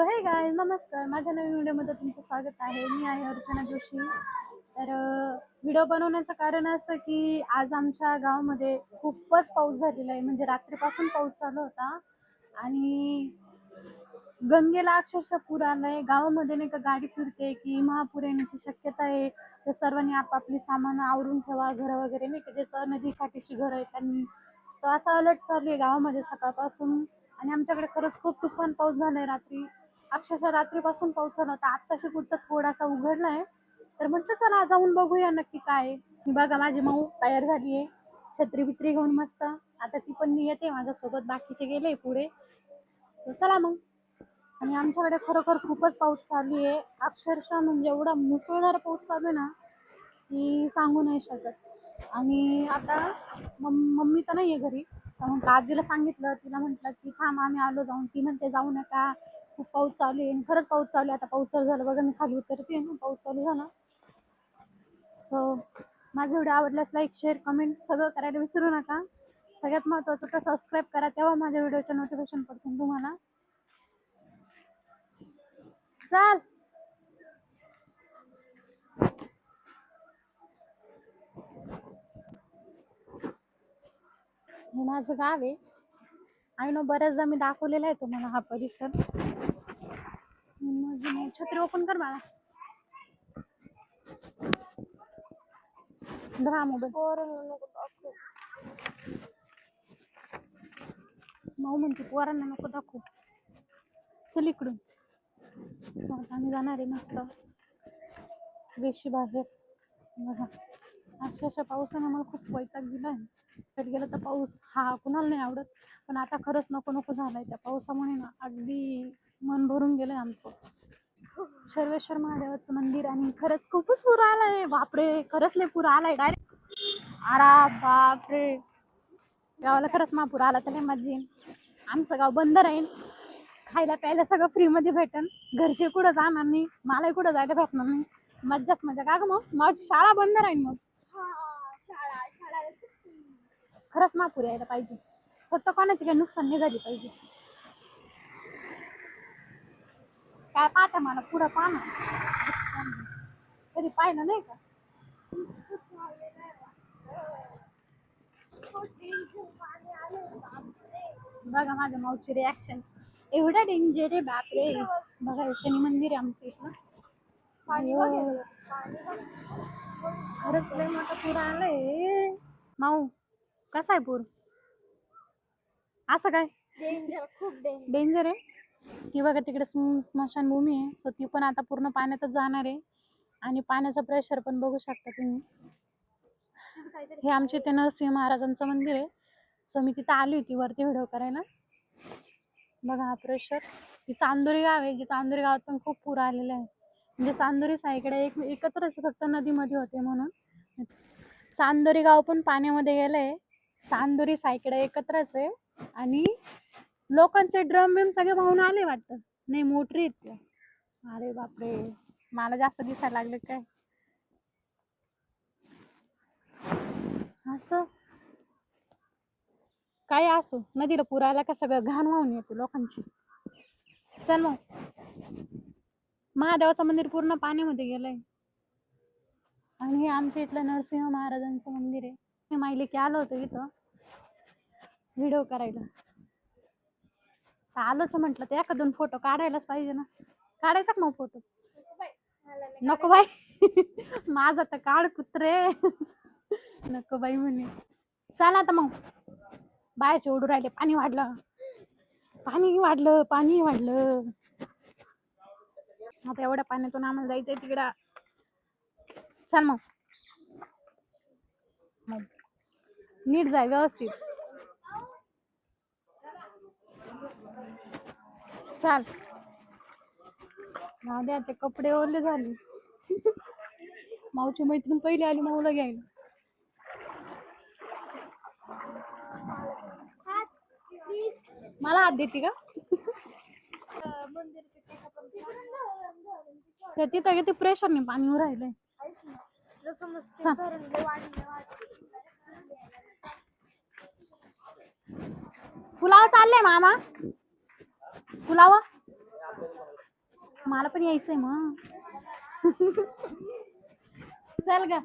हे गाय नमस्कार. माझ्या नवीन व्हिडिओमध्ये तुमचं स्वागत आहे. मी आहे अर्चना जोशी. तर व्हिडिओ बनवण्याचं कारण असं की आज आमच्या गावामध्ये खूपच पाऊस झालेला आहे. म्हणजे रात्रीपासून पाऊस चालू होता. आणि गंगेला अक्षरशः पूर आलाय. गावामध्ये नाही का गाडी फिरते की महापूर येण्याची शक्यता आहे. तर सर्वांनी आपापली सामान आवरून ठेवा घरं वगैरे नाही का. ज्याचं नदी काठीची घरं आहेत त्यांनी. तर असा अलर्ट चालू आहे गावामध्ये सकाळपासून. आणि आमच्याकडे खरंच खूप तुफान पाऊस झालाय रात्री. अक्षरशः रात्रीपासून पाऊस झाला आत्ताशी कुठं थोडासा उघडलाय. तर म्हटलं चला जाऊन बघूया नक्की काय बघा माझी मऊ तयार झाली आहे. छत्री बित्री घेऊन मस्त. आता ती पण येते माझ्यासोबत बाकीचे गेले पुढे. So, चला मग. आणि आमच्याकडे खरोखर खूपच पाऊस चालू आहे. अक्षरशः म्हणजे एवढा मुसळधार पाऊस चालू आहे ना की सांगू नाही शकत. आणि आता मम्मी तर नाही आहे घरी. तर मग आजीला सांगितलं. तिला म्हटलं की थांब आम्ही आलो जाऊन. ती म्हणते जाऊ नका. खूप पाऊस चालू आहे खरंच पाऊस चालू आहे. आता पाऊस चालू झाला बघा मी खाली उतरते ना पाऊस चालू झाला. सो माझा व्हिडिओ आवडल्यास लाईक शेअर कमेंट सगळं करायला विसरू नका. सगळ्यात महत्त्वाचं तर सबस्क्राईब करा तेव्हा माझ्या व्हिडिओचं नोटिफिकेशन पडतील तुम्हाला. चाल. हे माझं गाव आहे. आणि ना बऱ्याचदा मी दाखवलेला आहे तुम्हाला हा परिसर. मग छत्री ओपन कर मला धरा मोबाईल मऊ म्हणते पोरांना नको दाखवू. चल इकडून. चल आम्ही जाणार आहे मस्त. वेशी बाहेर. बघा. अक्षरशः पावसाने मला खूप वैताग दिलाय. तर गेलं तर पाऊस. हा कुणाला नाही आवडत. पण आता खरंच नको नको झालाय त्या पावसामुळे ना. अगदी मन भरून गेलंय आमचं. सर्वेश्वर महादेवाचं मंदिर आणि खरंच खूपच पूर आलाय. बापरे खरंच लय पूर आलाय डायरेक्ट अरा बापरे. गावाला खरंच महापूर आला तर येईल. आमचं गाव बंद राहील. खायला प्यायला सगळं फ्रीमध्ये भेटेल घरचे कुठं जाणार नाही मलाही कुठं जायला भेटणार नाही. मज्जाच मजा. का ग मग? माझी शाळा बंद राहील मग. खरंच महापूर यायला पाहिजे. फक्त कोणाची काही नुकसान नाही झाली पाहिजे. काय पाहता मला पुढं पाहा कधी पाहिलं नाही का? बघा माझ्या माऊची रिॲक्शन एवढं डेंजर आहे बापरे. बघा शनी मंदिर आहे आमचं इथं. खरंच लय मोठा पूर आलाय. माऊ कसा आहे पूर? असं काय? डेंजर खूप डेंजर डेंजर आहे? ती बघा तिकडे स्म- स्मशानभूमी आहे सो ती पण आता पूर्ण पाण्यातच जाणार आहे. आणि पाण्याचं प्रेशर पण बघू शकता तुम्ही. हे आमच्या इथे नरसिंह महाराजांचं मंदिर आहे. सो मी तिथं आली होती वरती व्हिडिओ करायला. बघा हा प्रेशर ही चांदोरी गाव आहे जे चांदोरी गावात पण खूप पूर आलेले आहे. म्हणजे चांदोरी साईकडे एक एकत्रच फक्त नदीमध्ये होते म्हणून. चांदोरी गाव पण पाण्यामध्ये गेलंय. चांदोरी साईकडे एकत्रच आहे. आणि लोकांचे ड्रम बिम सगळे वाहून आले वाटतं. नाही मोटरी आहेत अरे बापरे. मला जास्त दिसायला लागले काय? असं? काय असो? नदीला पूर आला का सगळं घाण वाहून येते लोकांची. चल मग. महादेवाचं मंदिर पूर्ण पाण्यामध्ये गेलंय. आणि हे आमच्या इथलं नरसिंह महाराजांचं मंदिर आहे. मी माहिले की आलो होतो इथं. व्हिडिओ करायला. तर आलोच म्हटलं तर एका दोन फोटो काढायलाच पाहिजे ना. काढायचा का मग फोटो? नको बाई. माझा तर काढ कुत्रे. नको बाई म्हणे. चला आता मग. बायाचे ओढू राहिले. पाणी वाढलं. पाणी वाढलं पाणी वाढलं. आता एवढ्या पाण्यातून आम्हाला जायचंय तिकडं. चल मग. नीट जाय व्यवस्थित. चाल. राहू द्या ते कपडे ओले झाले. माऊची मैत्रीण पहिली आली माऊला घ्यायला मला हात देते का? तर तिथं किती नाही पाणी राहिलंय. जसं पुलाव चाललंय मामा. पुलाव मला पण यायचंय मग. चल ग.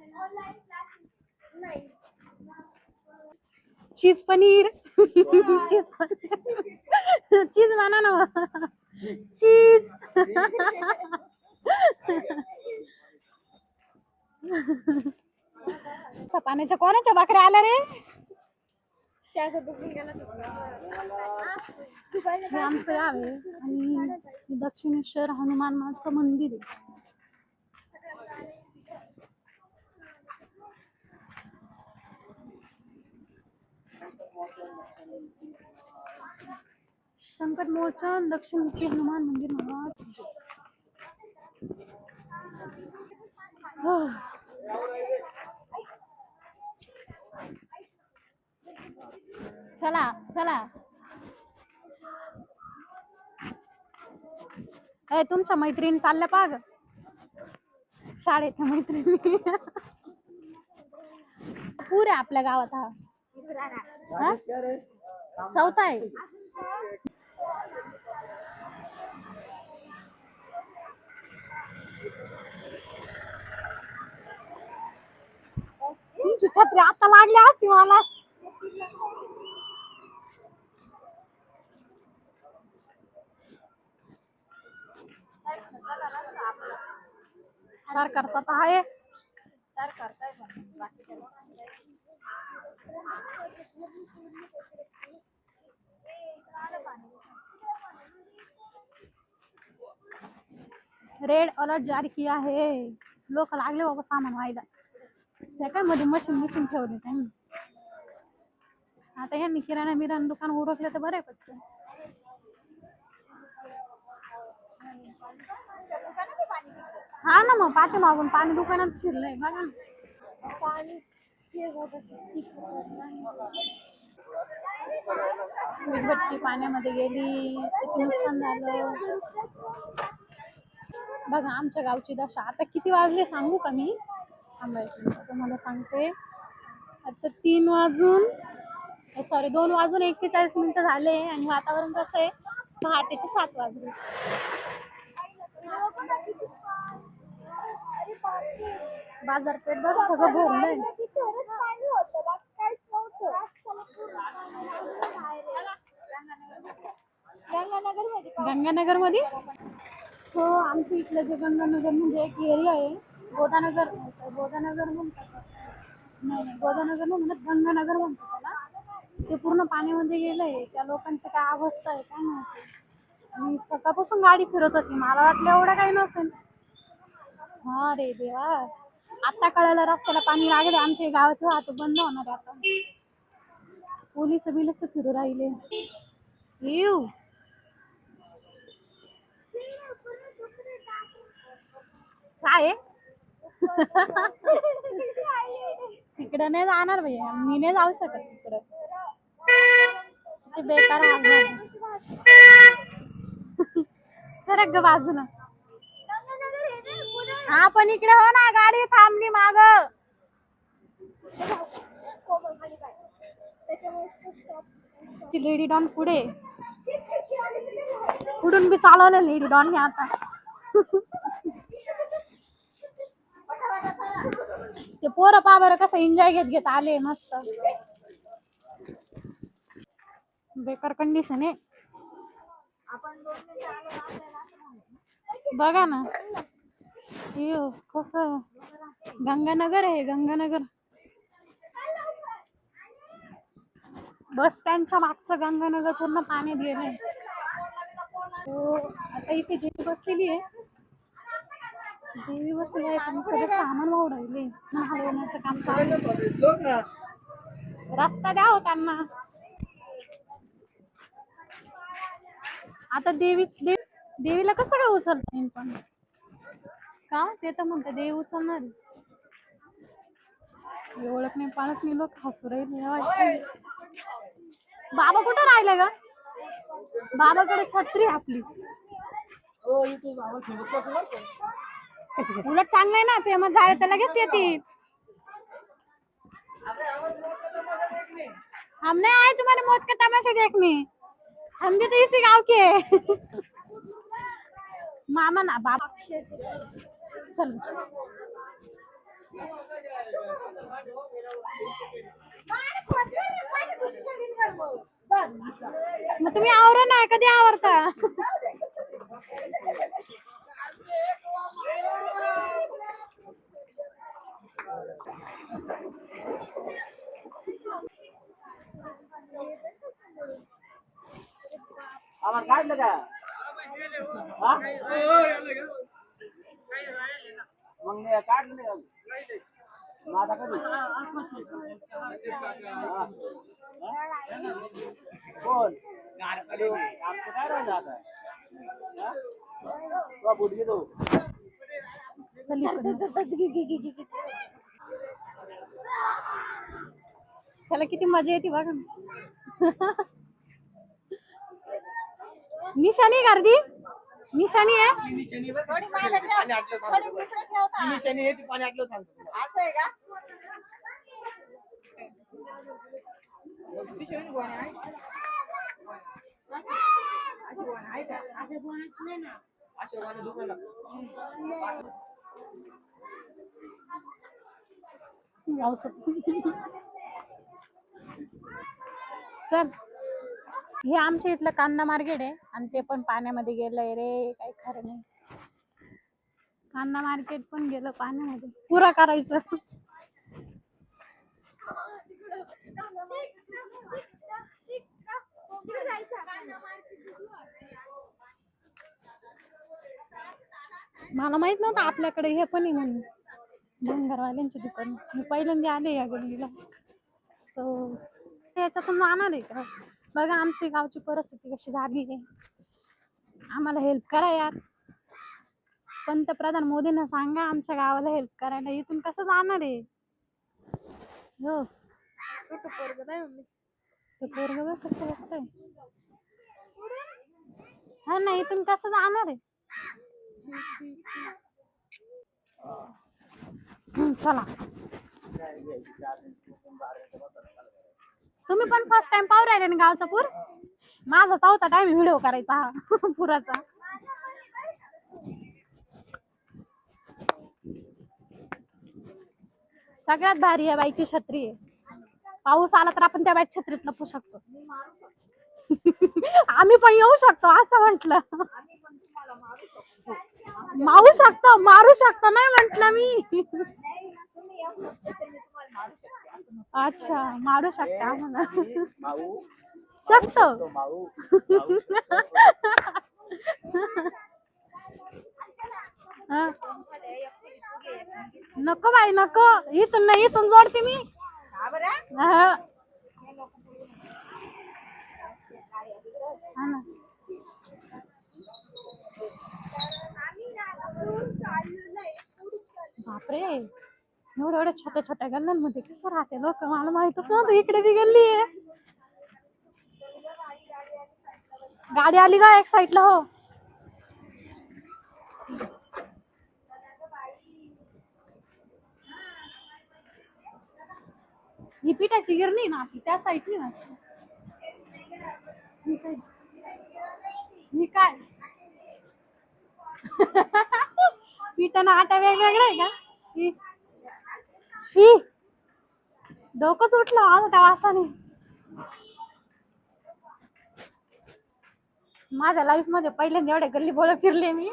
चीज पनीर. चीज पनीर. चीज म्हणा ना चीज. पाण्याच्या कोणाच्या बाकड्या आल्या रे? हे आमचं गाव आहे आणि दक्षिणेश्वर हनुमान माचं मंदिर आहे. संकट मोचन दक्षिणमुखी हनुमान मंदिर महाराज. चला चला. ए तुमच्या मैत्रिणी चालल्या पाग. शाळेतल्या मैत्रिणी. आहे आपल्या गावात हा. हा? चौथा आहे. तुमची छत्री आता लागली असती मला. सरकारचा तर आहे. रेड अलर्ट जारी किया है लोक लागले बाबा सामान व्हायला. त्या काय मध्ये मशीन मशीन ठेवले त्यांनी. आता यांनी किराणा बिराणा दुकान उरकले तर बरे पटकन. हा ना मग पाठीमागून पाणी दुकानात शिरलंय बघा. पाणी वीजभट्टी पाण्यामध्ये गेली नुकसान झालं. बघा आमच्या गावची दशा. आता किती वाजले सांगू का मी? थांबा एक मिनिट, तुम्हाला सांगते. आता तीन वाजून सॉरी दोन वाजून एक्केचाळीस मिनिटं झाले आणि वातावरण कसं आहे? पहाटेचे सात वाजले. बाजारपेठ बघ सगळं भरलंय गंगानगरमध्ये गंगानगरमध्ये हो आमच्या इथलं जे गंगानगर म्हणजे एक एरिया आहे. गोदानगर नाही गोदानगर म्हणतात नाही नाही गोदानगर नाही म्हणत गंगानगर म्हणतात त्याला. ते पूर्ण पाण्यामध्ये गेलंय. त्या लोकांची काय अवस्था आहे काय माहिती. आणि सकाळपासून गाडी फिरत होती. मला वाटलं एवढं काही नसेल. हा रे देवा. आता कळालं रस्त्याला पाणी लागले आमच्या गावाचं वाहतूक बंद होणार आहे आता. पोलीस बिलस फिरू राहिले. येऊ. काय आहे? तिकडं नाही जाणार भैया मी नाही जाऊ शकत तिकडं ते बेकार हाल झाले. सरक ग बाजूला गंगानगर हे ना पुढे हा पण इकडे हो ना गाडी थांबली माग. ती लेडी डॉन पुढे पुढून बी चालवलं लेडी डॉन हे आता. ते पोरं पा बरं कसं एन्जॉय घेत घेत आले मस्त. बेकार कंडिशन आहे. बघा ना. कसं? गंगानगर आहे गंगानगर. बस स्टँडच्या मागचं गंगानगर पूर्ण पाण्यात गेलंय हो आता इथे देवी बसलेली आहे. देवी बसलेली आहे पण सगळं सामान वाहू राहिले हलवण्याचं काम चालू रस्ता द्या हो त्यांना. आता देवी देवीला कसं काय उचलता येईल पण? का? ते तर म्हणते दे उचलणार ओळख नाही पाळत नाही लोक हसू बाबा कुठं राहिले ग? बाबाकडे छत्री आपली उलट चांगलं आहे ना फेमस झाले तर लगेच येतील हम नहीं आए तुम्हारे मौत का तमाशा देखने हम भी तो इसी गांव के मामा ना बाबा. चल. मग तुम्ही आवरा ना कधी आवरता? आम्हाला काढलं का? हा? मग मी काढलं नाही अजून. मग आता कधी हा. हा? कोण आमचं काय राहिलं आता हा? तुला बूट घेतो चल इकडनं. त्याला किती मजा येते बघा ना. निशाणी गर्दी निशाणी आहे निशाणी बघ. पाणी आटलं सांगतो. ती निशाणी आहे ती पाणी आटलं सांगतो तुला. अशा वाणी दुकान लागतं. गावचं. चल हे आमच्या इथलं कांदा मार्केट आहे. आणि ते पण पाण्यामध्ये गेलंय रे काही खरं नाही. कांदा मार्केट पण गेलं पाण्यामध्ये. पुरा करायचं. मला माहीत नव्हतं आपल्याकडे हे पण आहे म्हणून. भंगारवाल्यांचे दुकान. मी पहिल्यांदा आले या गल्लीला. सो याच्यातून जाणार आहे का? बघा आमची गावची परिस्थिती कशी झाली आहे. आम्हाला हेल्प करा यार. पंतप्रधान मोदींना सांगा आमच्या गावाला हेल्प करायला. इथून कसं जाणार आहे? हो. ते पोरग कसं बघतंय. हा ना इथून कसं जाणार आहे? चला. तुम्ही पण फर्स्ट टाइम पाहू राहिले ना गावचा पूर? माझा चौथा टाइम व्हिडिओ करायचा हा पुराचा. सगळ्यात भारी आहे बाईची छत्री आहे. पाऊस आला तर आपण त्या बाईक छत्रीत लपू शकतो. आम्ही पण येऊ शकतो असं म्हंटल. मारू शकतो मारू शकतो नाही म्हंटल मी. अच्छा मारू शकता माऊ. शकतो. माऊ. हा. नको बाई नको. इथून नाही इथून जोडते मी. बापरे. एवढ्या एवढ्या छोट्या छोट्या गल्ल्यांमध्ये कसं राहते लोक? मला माहितच नव्हतं इकडे बी गल्ली आहे. गाडी आली का एक साईडला हो? ही पिठाची गिरणी ना आपली त्या साईडनी ना मी काय? ही काय? पिठानं आटा वेगवेगळा आहे का? शी. डोकंच उठलं माझं त्या वासाने. माझ्या लाईफमध्ये पहिल्यांदा एवढ्या गल्ली बोलत फिरले मी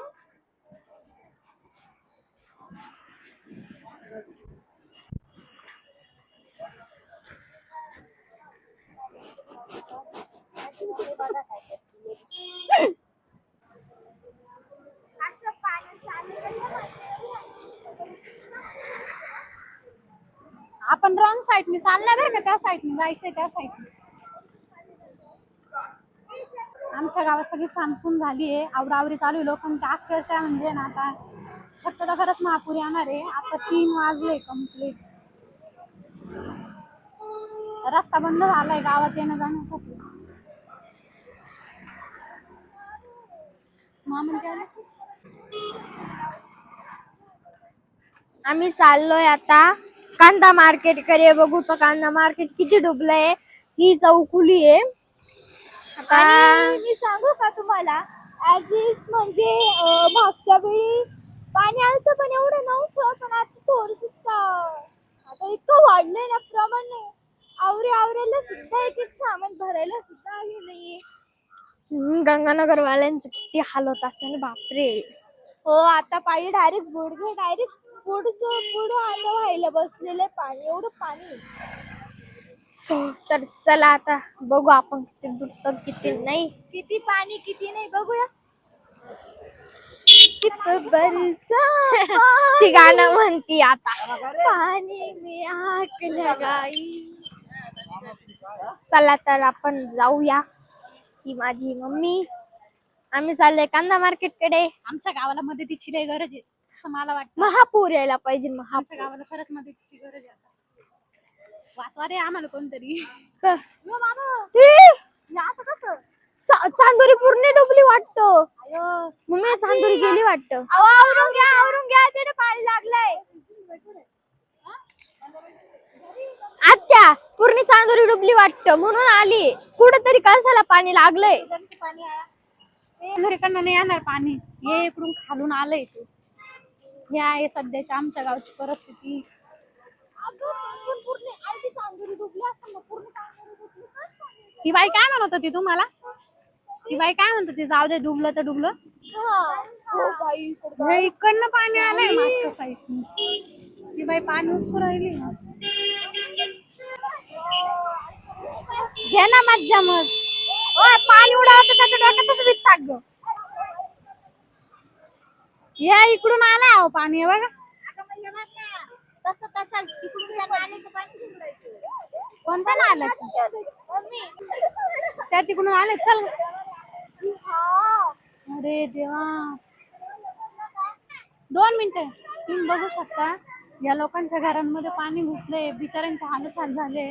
आपण रॉंग साईडने चालल्या बरं का त्या साईडने जायचंय त्या साईडने. आमच्या गावात सगळी सामसून झाली आहे आवरावरी चालू आहे लोकांची म्हणजे अक्षरशः म्हणजे ना आता फक्त तर खरंच महापूर येणार आहे. आता तीन वाजले कंप्लीट रस्ता बंद झालाय गावात येणं जाण्यासाठी. आम्ही चाललोय आता. कांदा मार्केटकडे बघू तर कांदा मार्केट किती डुबलंय. ही चौकुली आहे. आणि मी सांगू का तुम्हाला ऍज इज म्हणजे अं, मागच्या वेळी पाणी आलं पण एवढं नव्हतं पण आता थोडस आता इतकं वाढलंय ना प्रमाण. नाही आवरे आवरेला सुद्धा एक एक सामान भरायला सुद्धा आले नाहीये. गंगानगर वाल्यांचं किती हाल होत असेल बापरे. हो आता पायी डायरेक्ट गुडघे डायरेक्ट पुढचं पुढं आता व्हायला बसलेलं पाणी एवढं पाणी. सो तर चला आता बघू आपण किती बुडतं किती नाही. किती पाणी किती नाही बघूया. ती गाणं म्हणती आता. पाणी में लगाई चला तर आपण जाऊया. ही माझी मम्मी. आम्ही चाललोय कांदा मार्केटकडे. आमच्या गावाला मदतीची लय गरज आहे. असं मला वाटतं. महापूर यायला पाहिजे आमच्या महापूर. गावाला खरंच मदतीची गरज आहे आता. वाचवा आम्हाला कोणतरी. क- यो बाबा. ए, असं कसं? चा- चांदोरी पूर्ण डुबली वाटतं. अयो. मम्मी चांदोरी गेली वाटतं. आवरून घ्या आवरून घ्या तिथे पाणी लागलंय. आत्या पूर्ण चांदोरी डुबली वाटतं. म्हणून आली. कुठेतरी कळसाला पाणी लागलंय. घरीकडनं नाही येणार पाणी. हे इकडून खालून आलंय ते. हे आहे सध्याच्या आमच्या गावची परिस्थिती. ती बाई काय म्हणत होती तुम्हाला? ती बाई काय म्हणत होती? जाऊ दे डुबलं तर डुबलं. हो इकडनं पाणी आलंय मागच्या साईड ती बाई पाणी उपसू राहिली. घे ना मज्जा मग. पाणी उडावतं त्याच्या डोक्यातच वीज टाक ग. या इकडून आलाय अहो पाणी हे बघा. तसं तसं तिकडून या नालीचं पाणी घेऊन जायचं. कोणत्या नाल्याचं? त्या तिकडून आले चल. अरे देवा. दोन मिनिटं. तुम्ही बघू शकता या लोकांच्या घरांमध्ये पाणी घुसले बिचाऱ्यांचे हालच हाल झाले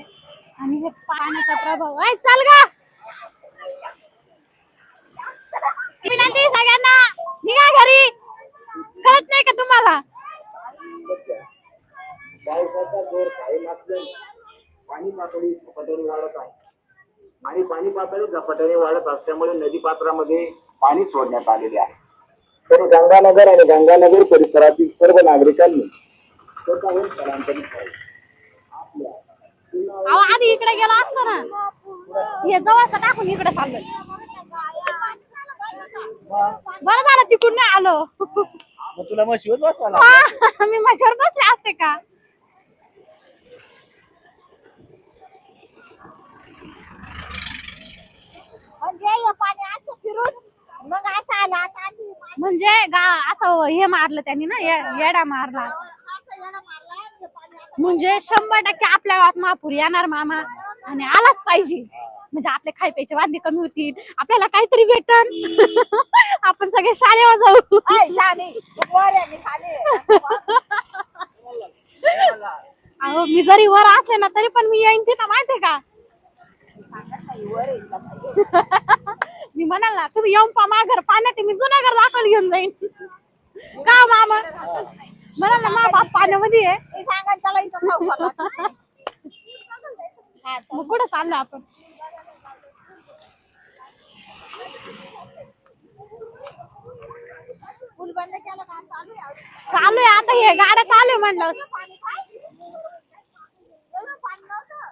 आणि हे पाण्याचा प्रभाव. ऐ चल गा. विनंती आहे सगळ्यांना. निघा घरी. कळत नाही का तुम्हाला? पावसाचा जोर कायम असल्याने पाणी पातळी झपाट्याने वाढत आहे आणि पाणी पातळी झपाट्याने वाढत असल्यामुळे नदी पात्रामध्ये पाणी सोडण्यात आलेले आहे तरी गंगानगर आणि गंगानगर परिसरातील सर्व नागरिकांनी स्वतःहून स्थलांतरित आपल्या अहो आधी इकडे गेला असतो ना. हे जवळचं टाकून इकडे चाललोय. बरं झालं तिकडून नाही आलो. मग तुला म्हशीवर बसवा हा, मी मशावर बसले असते का? म्हणजे हे पाणी असं फिरून मग असं आलं आता अशी म्हणजे गा असं हे मारलं त्यांनी ना ये- येडा मारला. असं हे पाणी म्हणजे शंभर टक्के आपल्या गावात महापूर येणार मामा आणि आलाच पाहिजे. म्हणजे आपले खाय प्यायचे वांदे कमी होतील. आपल्याला काहीतरी भेटन. आपण सगळे शाळेवर जाऊ. अहो मी जरी वर असले ना तरी पण मी येईन तिथं माहितीये का? मी म्हणाल ना तुम्ही येऊन पा माझ्या घर पाण्यात मी जुन्या घर दाखल घेऊन जाईन. का मामा? म्हणाल ना मा बाप पाण्यामध्ये आहे. सांगा चला इथं. हा, मग कुठं चाललो आपण? चालू आहे आता हे गाड्या चालू आहे म्हणलं.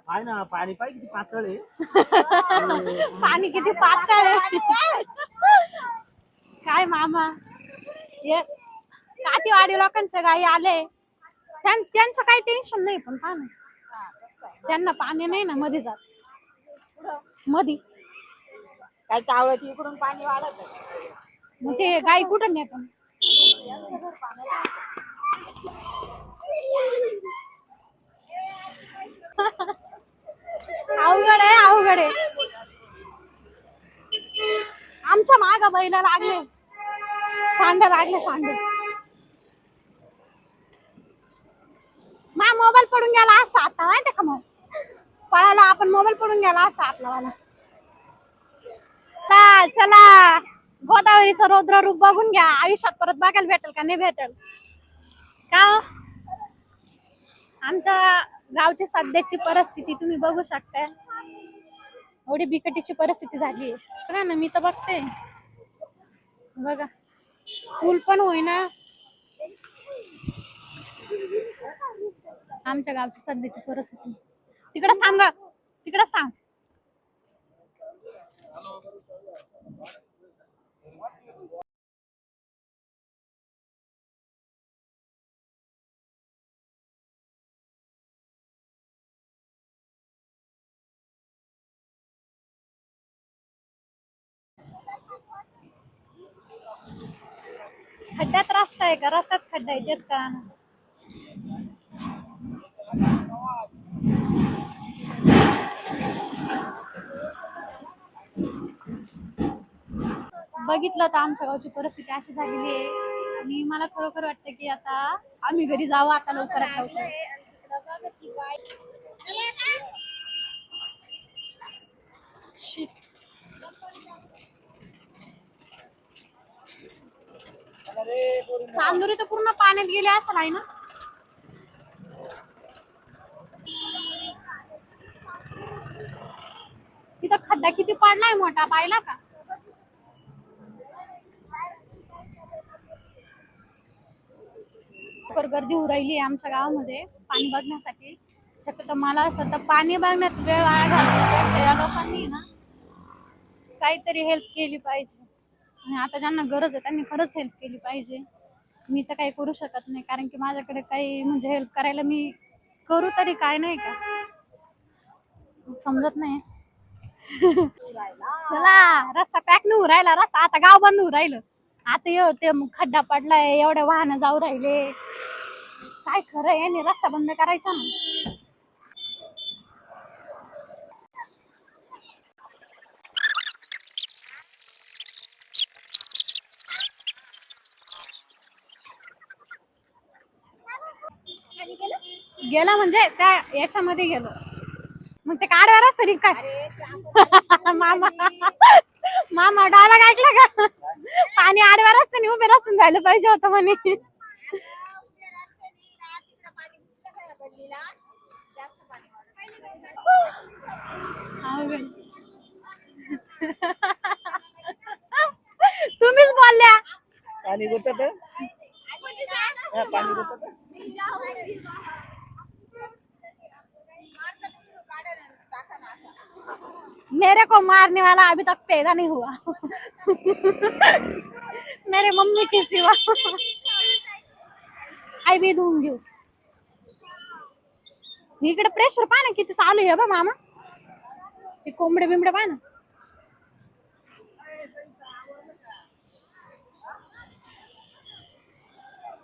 आहे ना पाणी पाहिजे किती पातळ आहे. पाणी किती पातळ आहे. काय मामा? हे काठीवाडी लोकांच्या गाई आले. त्यां- त्यांचं काही टेन्शन नाही पण पाणी त्यांना पाणी नाही ना मध्ये जात. मधी. काय चावळत इकडून पाणी वाढत मग ते गाई कुठं नेत अवघड आहे अवघड आहे. आमच्या माग बैल लागले. सांड लागले सांड. मा मोबाईल पडून गेला असता आता माहिती का मग? पळाला आपण मोबाईल पडून गेला असता आपला वाला. चला. चला गोदावरीचं रौद्र रूप बघून घ्या. आयुष्यात परत बघायला भेटेल का? नाही भेटेल. का हो? आमच्या गावची सध्याची परिस्थिती तुम्ही बघू शकता एवढी बिकटीची परिस्थिती झाली बघा ना मी तर बघते बघा. पूल पण होईना. आमच्या गावची सध्याची परिस्थिती. तिकडं थांब ग. सांग खड्ड्यात रस्ता आहे का? रस्त्यात खड्डा आहे तेच कळा बघितलं तर आमच्या गावची परिस्थिती अशी झालेली आहे. आणि मला खरोखर वाटतं की आता आम्ही घरी जावं आता लवकरात लवकर. चांदुरी तर पूर्ण पाण्यात गेली असेल आहे ना? तिथं खड्डा किती पडलाय मोठा पाहिला का? गर्दी होऊ राहिली आहे आमच्या गावामध्ये पाणी बघण्यासाठी. शक्यतो मला असं तर पाणी बघण्यात वेळ वाया घालण्यापेक्षा या लोकांनी ना काहीतरी हेल्प केली पाहिजे. आणि आता ज्यांना गरज आहे त्यांनी खरंच हेल्प केली पाहिजे. मी तर काही करू शकत नाही कारण की माझ्याकडे काही म्हणजे हेल्प करायला मी करू तरी काय नाही का? समजत नाही. चला रस्ता पॅक नाही होऊ राहिला रस्ता आता गाव बंद होऊ राहिलं. आता येऊ ते खड्डा पडलाय एवढ्या वाहनं जाऊ राहिले. काय खरं याने रस्ता बंद करायचा ना. गेला म्हणजे त्या याच्यामध्ये गेलो. मग ते काढवा रस्ता काय? मामा मामा डायलॉग ऐकला का? पाणी आडव्या रस्त्याने उभे रस्त्याने जायला पाहिजे होतं म्हणे. तुम्हीच बोलल्या. पाणी पाणी मेरे को मारने वाला अभी तक पैदा नहीं हुआ। मेरे मम्मी के सिवा। आई भी दूँगी इकडे प्रेशर पहा ना, किती चालू आहे बा मामा। ते कोंबडे बिंबडे पहा ना।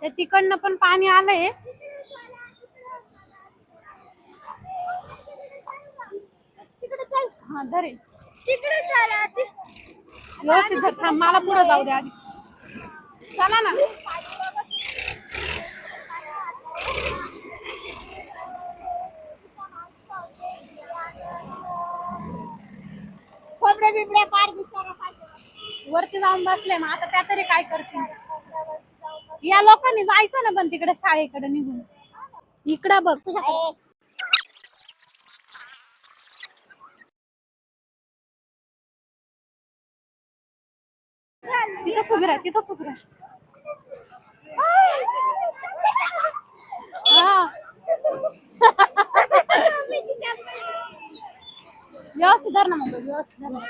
त्या तिकडनं पण हा धरेल तिकडे चला व्यवस्थित धर. थांब मला पुढे जाऊ द्या आधी. चला ना. कोंबड्या बिबड्या पार बिचारा वरती जाऊन बसले मग आता त्या तरी काय करतील? या लोकांनी जायचं ना पण तिकडे शाळेकडे निघून. इकडं बघ. तिथंच उभी राह तिथंच उभी राह हा व्यवस्थित धर ना मग व्यवस्थित धर ना.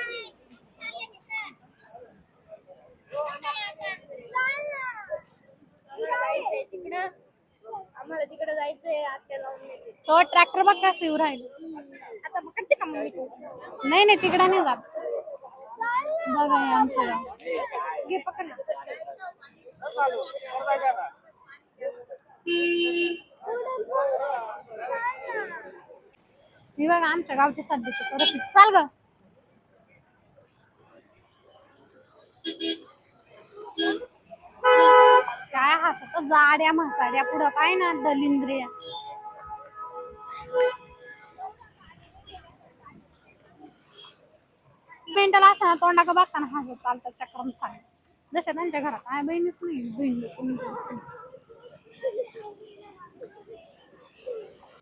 तिकडं आम्हाला तिकडे जायचंय. तो ट्रॅक्टर बघ कसं येऊ राहिलं आता का मग तू? नाही नाही तिकडं नाही जात बघा हे आमचं गाव. घे पकड. मी बघा आमच्या गावची सध्याची परिस्थिती. चाल ग. काय हसत जाड्या म्हसाड्या पुढं पाय ना दलिंद्रिया. मेंटल असं ना तोंडाकडे बघताना हसत चालतात चक्रम सांग. जशा त्यांच्या घरात आहे बहिणीच नाही बहिणी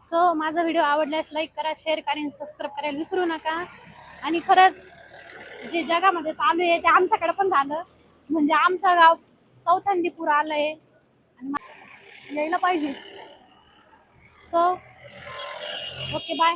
सो माझा व्हिडिओ आवडल्यास लाईक करा शेअर करा आणि सबस्क्राईब करायला विसरू नका. आणि खरंच जे जगामध्ये चालू आहे ते आमच्याकडे पण झालं. म्हणजे आमचं गाव चौथ्यांदी पूर आलंय. आणि यायला पाहिजे. So okay bye